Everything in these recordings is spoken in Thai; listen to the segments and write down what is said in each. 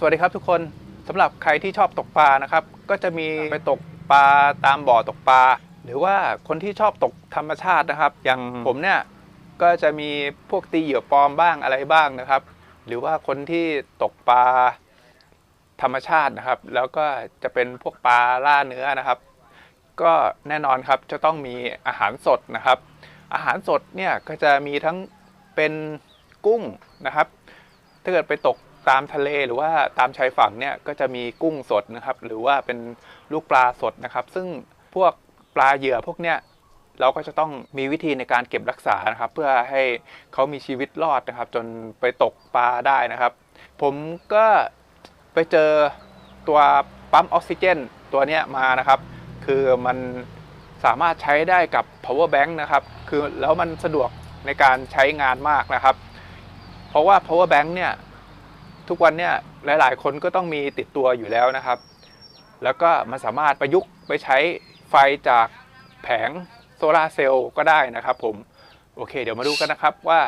สวัสดีครับทุกคนสำหรับใครที่ชอบตกปลานะครับ ก็จะมีไปตกปลาตามบ่อตกปลา หรือว่าคนที่ชอบตกธรรมชาตินะครับ อย่างผมเนี่ยก็จะมีพวกตีเหยื่อปลอมบ้างอะไรบ้างนะครับ หรือว่าคนที่ตกปลาธรรมชาตินะครับ แล้วก็จะเป็นพวกปลาล่าเนื้อนะครับ ก็แน่นอนครับจะต้องมีอาหารสดนะครับ อาหารสดเนี่ยก็จะมีทั้งเป็นกุ้งนะครับ ถ้าเกิดไปตก ตามทะเลหรือว่าตามชายฝั่งเนี่ยก็จะมีกุ้งสดนะครับ หรือว่าเป็นลูกปลาสดนะครับ ซึ่งพวกปลาเหยื่อพวกเนี้ยเราก็จะต้องมีวิธีในการเก็บรักษานะครับ เพื่อให้เขามีชีวิตรอดนะครับ จนไปตกปลาได้นะครับ ผมก็ไปเจอตัวปั๊มออกซิเจน ตัวเนี้ยมานะครับ คือมันสามารถใช้ได้กับ power bank นะครับ คือแล้วมันสะดวกในการใช้งานมากนะครับ เพราะว่า power bank เนี่ย ทุกวันเนี่ยหลาย ๆ คนก็ต้องมีติดตัวอยู่แล้วนะครับ แล้วก็มันสามารถประยุกต์ไปใช้ไฟจากแผงโซลาร์เซลล์ก็ได้นะครับผม โอเค เดี๋ยวมาดูกันนะครับว่า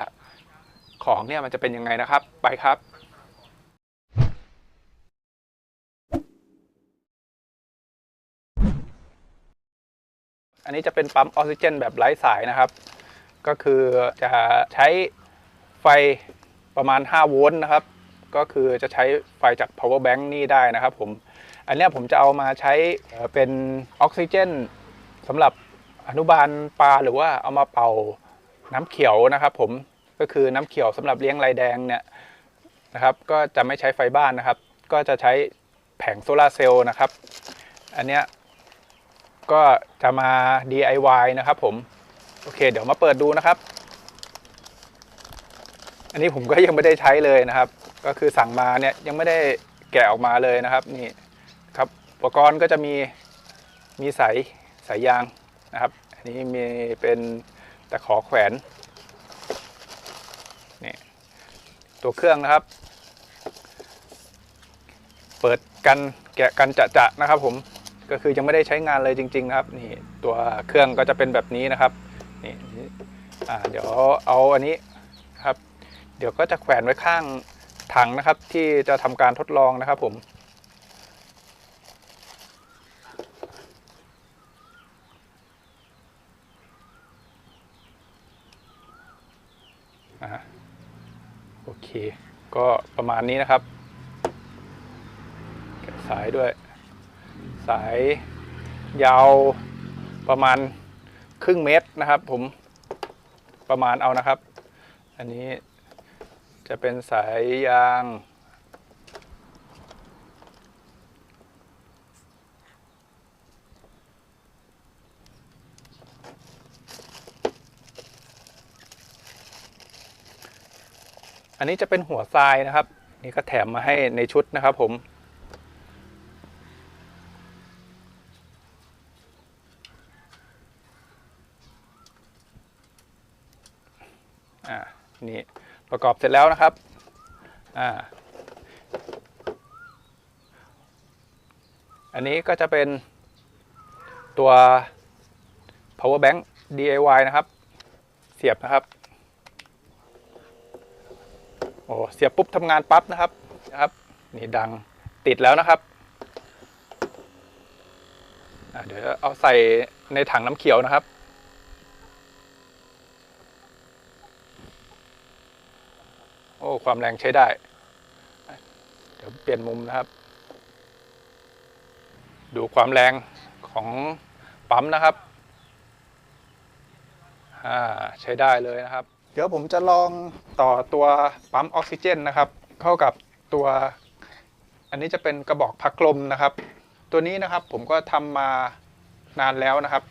ของเนี่ยมันจะเป็นยังไงนะครับ ไปครับอันนี้จะเป็นปั๊มออกซิเจนแบบไร้สายนะครับ ก็คือจะใช้ไฟประมาณ 5 โวลต์นะครับ ก็คือจะใช้ไฟจาก power bank นี่ได้นะครับผม อันนี้ผมจะเอามาใช้เป็นออกซิเจนสำหรับอนุบาลปลาหรือว่าเอามาเป่าน้ำเขียวนะครับผมก็คือน้ำเขียวสำหรับเลี้ยงลายแดงเนี่ยนะครับ ก็จะไม่ใช้ไฟบ้านนะครับ ก็จะใช้แผงโซลาร์เซลล์นะครับ อันเนี้ยก็จะมา DIY นะครับผม โอเค เดี๋ยวมาเปิดดูนะครับ อันนี้ผมก็ยังไม่ได้ใช้เลยนะครับ ก็คือสั่งมาเนี่ยยังไม่ได้แกะออกมาเลยนะครับนี่ครับอุปกรณ์ก็จะมีมีสายสายยางนะครับอันนี้มีเป็นตะขอแขวนนี่ตัวเครื่องนะครับ เปิดกันแกะกันจะจะนะครับ ผมก็คือยังไม่ได้ใช้งานเลยจริง ๆ ครับนี่ตัวเครื่องก็จะเป็นแบบนี้นะครับนี่เดี๋ยวเอาอันนี้ครับ เดี๋ยวก็จะแขวนไว้ข้าง ถังนะครับ ที่จะทำการทดลองนะครับผมโอเค ก็ประมาณนี้นะครับ สายด้วย สายยาวประมาณครึ่งเมตรนะครับ ผมประมาณเอานะครับ อันนี้ จะเป็นสายยาง อันนี้จะเป็นหัวทรายนะครับ นี่ก็แถมมาให้ในชุดนะครับผมอ่านี่ ประกอบเสร็จแล้วนะครับอ่าอันนี้ก็จะเป็นตัว power bank DIY นะครับ เสียบนะครับโอ้เสียบปุ๊บทำงานปั๊บนะครับนะครับนี่ดังติดแล้วนะครับเดี๋ยวเอาใส่ในถังน้ำเขียวนะครับ โอ้ ความแรงใช้ได้ เดี๋ยวเปลี่ยนมุมนะครับ ดูความแรงของปั๊มนะครับใช้ได้เลยนะครับ เดี๋ยวผมจะลองต่อตัวปั๊มออกซิเจนนะครับ เข้ากับตัว อันนี้จะเป็นกระบอกพัดลมนะครับ ตัวนี้นะครับผมก็ทำมานานแล้วนะครับ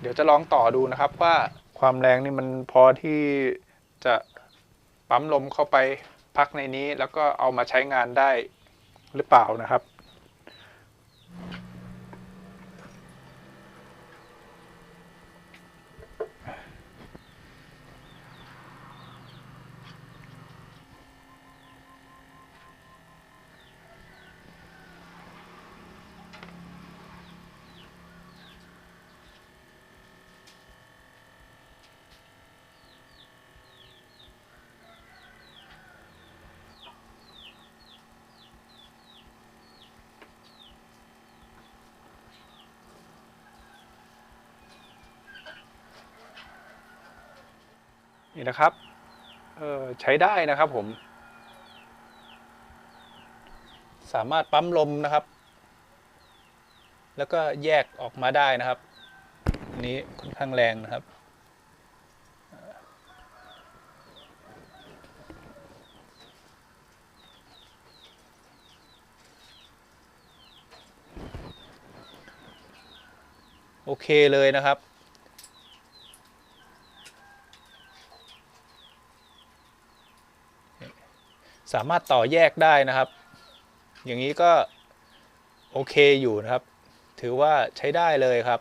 เดี๋ยวจะลองต่อดูนะครับว่าความแรงนี่มันพอที่จะ ปั๊มลมเข้าไปพักในนี้แล้วก็เอามาใช้งานได้หรือเปล่านะครับ นี่นะครับเออใช้ได้นะครับผม สามารถปั๊มลมนะครับ แล้วก็แยกออกมาได้นะครับอันนี้ค่อนข้างแรงนะครับโอเคเลยนะครับ สามารถต่อแยกได้นะครับ อย่างนี้ก็โอเคอยู่นะครับ ถือว่าใช้ได้เลยครับ